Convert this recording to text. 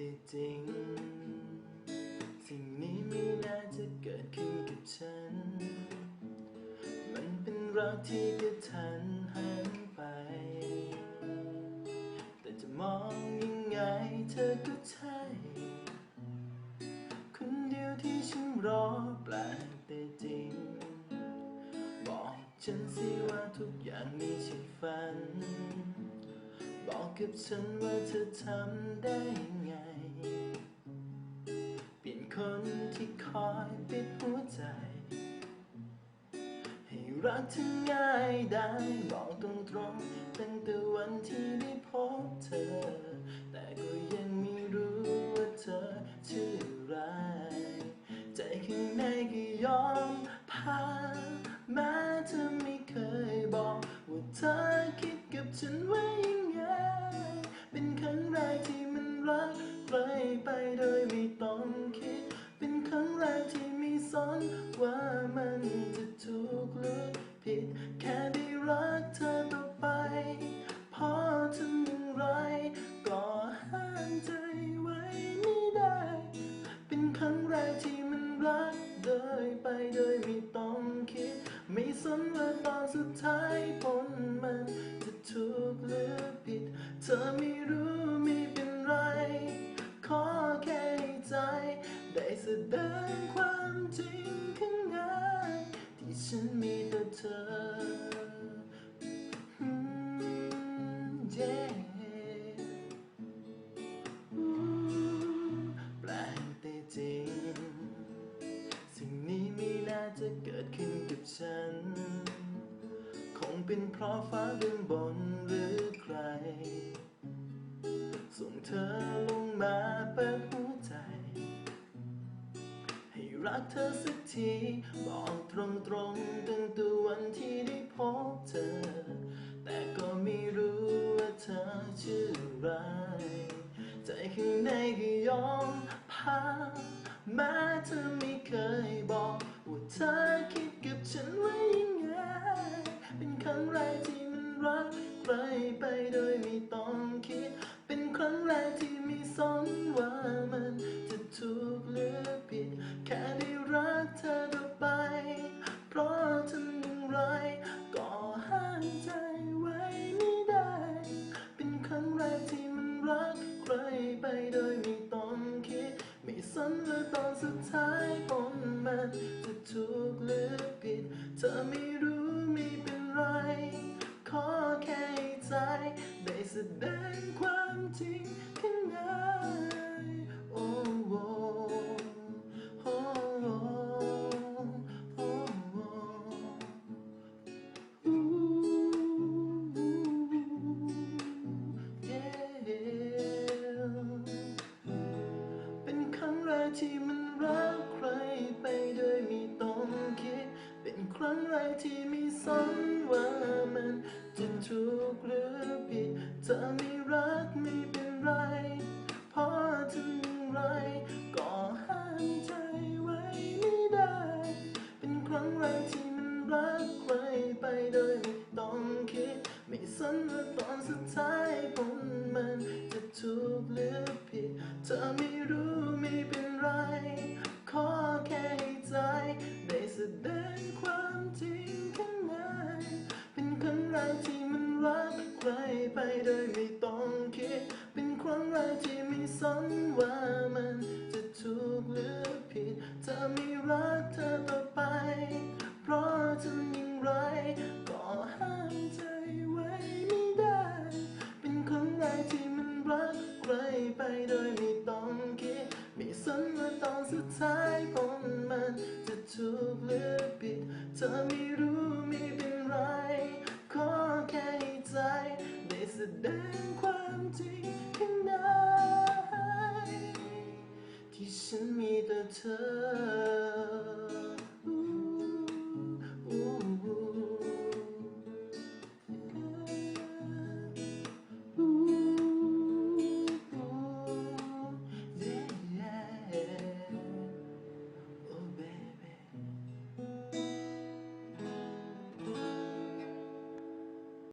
จริง สิ่งนี้ไม่น่าจะเกิดขึ้นกับฉัน มันเป็นรักที่กระทันหันไป แต่จะมองยังไงเธอก็ใช่ คนเดียวที่ฉันรอแปลกแต่จริง บอกฉันสิว่าทุกอย่างไม่ใช่ฝัน บอกกับฉันว่าเธอทำได้ยังไง เปลี่ยนคนที่คอยปิดหัวใจ ให้รักเธอง่ายได้บอกตรงๆตั้งแต่วันที่ได้พบเธอ แต่ก็ยังไม่รู้ว่าเธอชื่ออะไร ไปโดยไม่ต้องคิด ไม่สนว่าตอนสุดท้ายผลมันจะถูกหรือผิด เธอไม่รู้ไม่เป็นไร ขอแค่ใจ ได้แสดงความจริงข้างในที่ฉันมีต่อเธอ เป็นเพราะฟ้าเบื้องบนหรือใคร ส่งเธอลงมาเปิดหัวใจ ให้รักเธอสักที บอกตรงๆตั้ง ไม่สนว่าตอนสุดท้ายผมมันจะถูกหรือผิด เธอไม่รู้ไม่เป็นไร ขอแค่ให้ใจได้แสดง ที่มันรักใครไปโดยไม่ต้องคิด เป็นครั้งแรกที่มีสันว่ามันจะถูกหรือผิดเธอไม่รักไม่เป็นไร เพราะถึงไร ก็ห้ามใจไว้ไม่ได้ เป็นครั้งแรกที่มันรักใครไปโดยไม่ต้องคิด ไม่สนว่าตอนสุดท้ายผลมันจะถูกหรือผิดเธอไม่รู้ไม่เป็น ไร ขอแค่ใจได้แสดงความจริงข้างในเป็นครั้งแรกที่มันรักใครไปโดยไม่ต้องคิด เป็นครั้งแรกที่ไม่สนว่า